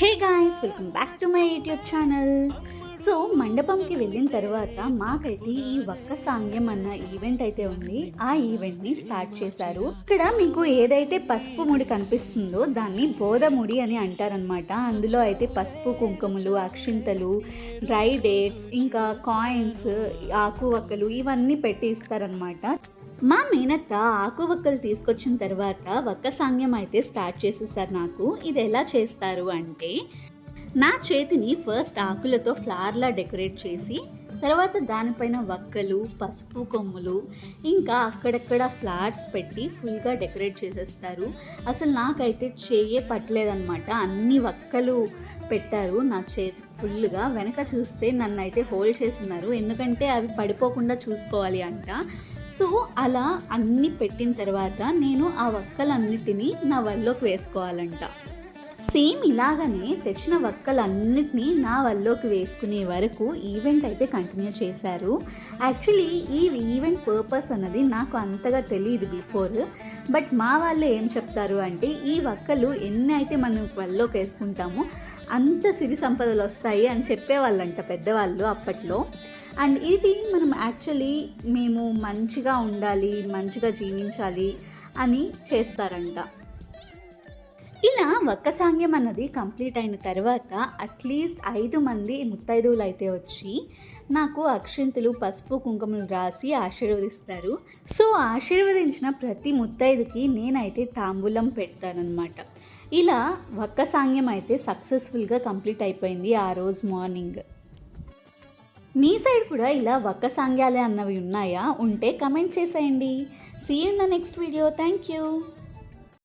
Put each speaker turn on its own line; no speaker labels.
Hey guys welcome back to my YouTube channel so మండపంకి వెళ్ళిన తర్వాత మాకైతే ఈ వక్క సాంగ్యం అన్న ఈవెంట్ అయితే ఉంది. ఆ ఈవెంట్ని స్టార్ట్ చేశారు. ఇక్కడ మీకు ఏదైతే పసుపు ముడి కనిపిస్తుందో దాన్ని బోధముడి అని అంటారనమాట అందులో అయితే పసుపు కుంకుమలు అక్షింతలు డ్రై డేట్స్ ఇంకా కాయిన్స్ ఆకు వక్కలు ఇవన్నీ పెట్టి ఇస్తారనమాట మా మేనత్త ఆకు వక్కలు తీసుకొచ్చిన తర్వాత వక్క సాంగ్యం అయితే స్టార్ట్ చేసేసారు నాకు. ఇది ఎలా చేస్తారు అంటే నా చేతిని ఫస్ట్ ఆకులతో ఫ్లవర్లా డెకరేట్ చేసి తర్వాత దానిపైన వక్కలు పసుపు కొమ్ములు ఇంకా అక్కడక్కడ ఫ్లవర్స్ పెట్టి ఫుల్గా డెకరేట్ చేసేస్తారు. అసలు నాకైతే చెయ్యే పట్టలేదనమాట అన్ని వక్కలు పెట్టారు నా చేతి ఫుల్గా వెనక చూస్తే నన్ను అయితే హోల్డ్ చేస్తున్నారు. ఎందుకంటే అవి పడిపోకుండా చూసుకోవాలి అంట. సో అలా అన్నీ పెట్టిన తర్వాత నేను ఆ వక్కలన్నిటినీ నా వల్లోకి వేసుకోవాలంట. సేమ్ ఇలాగనే తెచ్చిన వక్కలన్నిటినీ నా వల్లోకి వేసుకునే వరకు ఈవెంట్ అయితే కంటిన్యూ చేశారు. యాక్చువల్లీ ఈ ఈవెంట్ పర్పస్ అన్నది నాకు అంతగా తెలియదు బిఫోర్ బట్ మా వాళ్ళు ఏం చెప్తారు అంటే ఈ వక్కలు ఎన్ని అయితే మనం వల్లోకి వేసుకుంటామో అంత సిరి సంపదలు వస్తాయి అని చెప్పేవాళ్ళంట పెద్దవాళ్ళు అప్పట్లో. అండ్ ఇది మనం యాక్చువల్లీ మేము మంచిగా ఉండాలి మంచిగా జీవించాలి అని చేస్తారంట. ఇలా ఒక్క సాంగ్యం అన్నది కంప్లీట్ అయిన తర్వాత అట్లీస్ట్ ఐదు మంది ముత్తైదువులు అయితే వచ్చి నాకు అక్షింతలు పసుపు కుంకుమలు రాసి ఆశీర్వదిస్తారు. సో ఆశీర్వదించిన ప్రతి ముత్తైదుకి నేనైతే తాంబూలం పెడతానన్నమాట. ఇలా ఒక్క సాంగ్యం అయితే సక్సెస్ఫుల్గా కంప్లీట్ అయిపోయింది ఆ రోజు మార్నింగ్. మీ సైడ్ కూడా ఇలా ఒక్క సాంగ్యాలే అన్నవి ఉన్నాయా? ఉంటే కమెంట్ చేసేయండి. See in the next video thank you